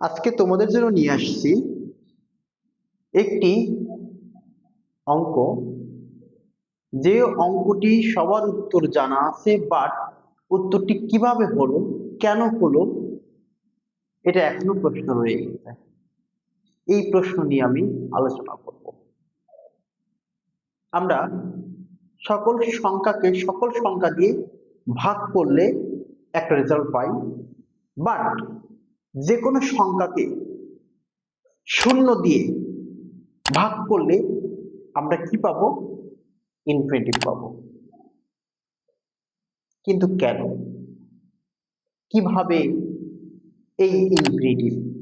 আজকে তোমাদের জন্য নিয়ে আসছি একটি অঙ্ক। যে অঙ্কটি সবার উত্তর জানা আছে বাট উত্তরটি কীভাবে হলো, কেন হলো, এটা এখনও প্রশ্ন রয়ে গেছে। এই প্রশ্ন নিয়ে আমি আলোচনা করব। আমরা সকল সংখ্যাকে সকল সংখ্যা দিয়ে ভাগ করলে একটা রেজাল্ট পাই বাট যে কোনো সংখ্যাকে শূন্য দিয়ে ভাগ করলে আমরা কি পাব? ইনফিনিটিভ পাব। কিন্তু কেন? কীভাবে এই ইনফিনিটিভ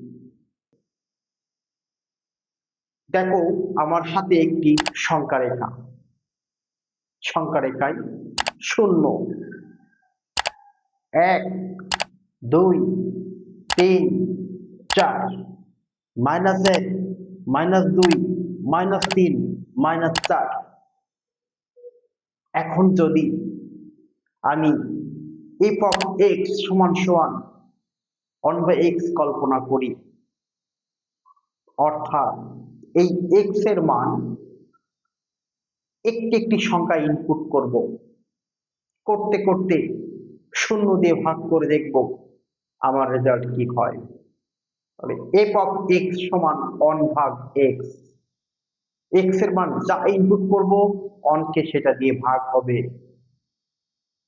দেখো, আমার হাতে একটি সংখ্যা রেখা। সংখ্যা রেখায় শূন্য। এক, দুই তিন, চার মাইনাস এক মাইনাস দুই মাইনাস তিন মাইনাস চার। এখন যদি আমি এফ অফ এক্স সমান সমান ওয়ান বাই এক্স কল্পনা করি, অর্থাৎ এই এক্সের মান একটি একটি সংখ্যা ইনপুট করব। করতে করতে শূন্য দিয়ে ভাগ করে দেখব। আমার রেজাল্ট কি হয়? তাহলে এফ অফ এক্স সমান অন ভাগ এক্স এক্সের মান যা ইনপুট করব অনকে সেটা দিয়ে ভাগ হবে।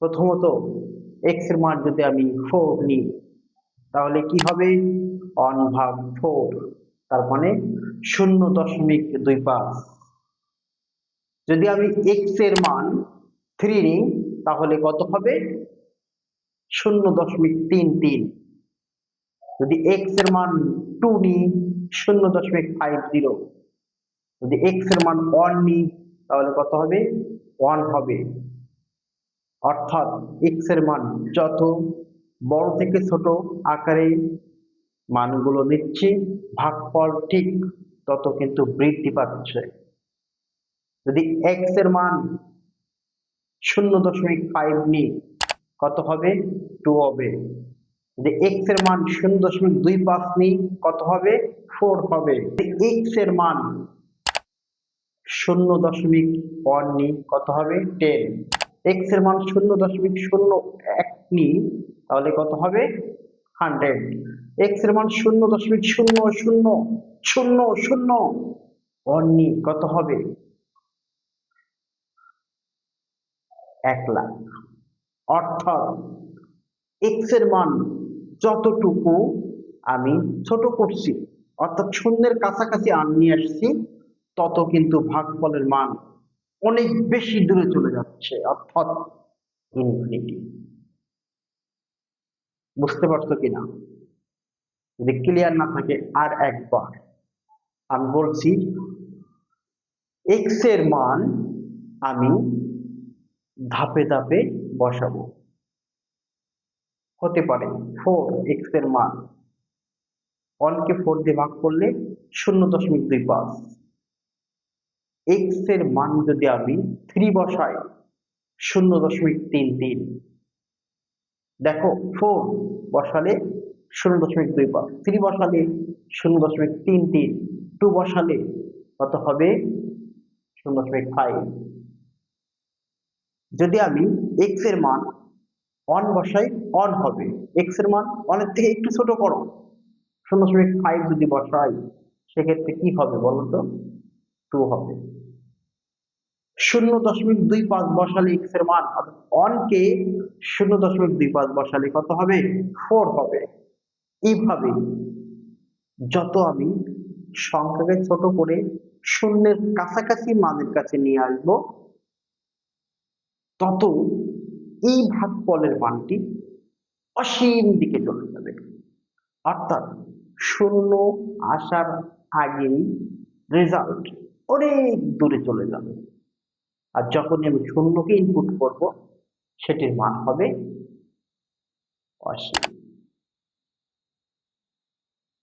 প্রথমত এক্সের মান যদি আমি ফোর নিই, তাহলে কি হবে? অন ভাগ ফোর তার মানে শূন্য দশমিক দুই পাঁচ। যদি আমি এক্সের মান থ্রি নিই, তাহলে কত হবে? শূন্য দশমিক তিন তিন। যদি এক্সের মান টু নিই, শূন্য দশমিক ফাইভ জিরো যদি এক্সের মান ওয়ান নিই, তাহলে কত হবে? ওয়ান হবে। অর্থাৎ এক্সের মান যত বড় থেকে ছোট আকারে মানগুলো নিচ্ছি, ভাগফল ঠিক তত কিন্তু বৃদ্ধি পাচ্ছে। যদি এক্সের মান শূন্য দশমিক ফাইভ নিই, কত হবে? টু হবে। যদি এক্সের মান শূন্য দশমিক দুই পাঁচ নিই, কত হবে? ফোর হবে। এক্সের মান শূন্য দশমিক ওয়ান নিই, কত হবে? টেন। এক্সের মান শূন্য দশমিক শূন্য এক নিই, তাহলে কত হবে? হান্ড্রেড। এক্সের মান শূন্য দশমিক শূন্য শূন্য শূন্য শূন্য ওয়ান নিই, কত হবে? এক লাখ। অর্থাৎ এক্সের মান যতটুকু আমি ছোট করছি, অর্থাৎ শূন্যের কাছাকাছি নিয়ে আসছি, তত কিন্তু ভাগফলের মান অনেক বেশি দূরে চলে যাচ্ছে, অর্থাৎ ইনফিনিটি বুঝতে পারছ কিনা? যদি ক্লিয়ার না থাকে আর একবার, আমি বলছি এক্সের মান আমি ধাপে ধাপে বসাবো। হতে পারে। ফোর এক্সের মান। ওয়ানকে ফোর দিয়ে ভাগ করলে শূন্য দশমিক দুই পাঁচ। এক্সের মান যদি আমি থ্রি বসাই, শূন্য দশমিক তিন তিন। দেখো ফোর বসালে শূন্য দশমিক দুই পাঁচ। থ্রি বসালে শূন্য দশমিক তিন তিন। টু বসালে কত হবে? শূন্য দশমিক ফাইভ যদি আমি এক্সের মান অন বসাই অন হবে। এক্সের মান অনেক থেকে একটু ছোট করো। শূন্য দশমিক ফাইভ যদি বসাই, সেক্ষেত্রে কি হবে বলো তো? টু হবে। শূন্য দশমিক দুই পাঁচ বসালে এক্সের মান অনকে শূন্য দশমিক দুই পাঁচ বসালে কত হবে? ফোর হবে। এইভাবে যত আমি সংখ্যাকে ছোট করে শূন্যের কাছাকাছি মানের কাছে নিয়ে আসব, তত এই ভাগফলের মানটি অসীম দিকে চলে যাবে। অর্থাৎ শূন্য আসার আগেই রেজাল্ট অনেক দূরে চলে যাবে। আর যখনই আমি শূন্যকে ইনপুট করব, সেটির মান হবে অসীম।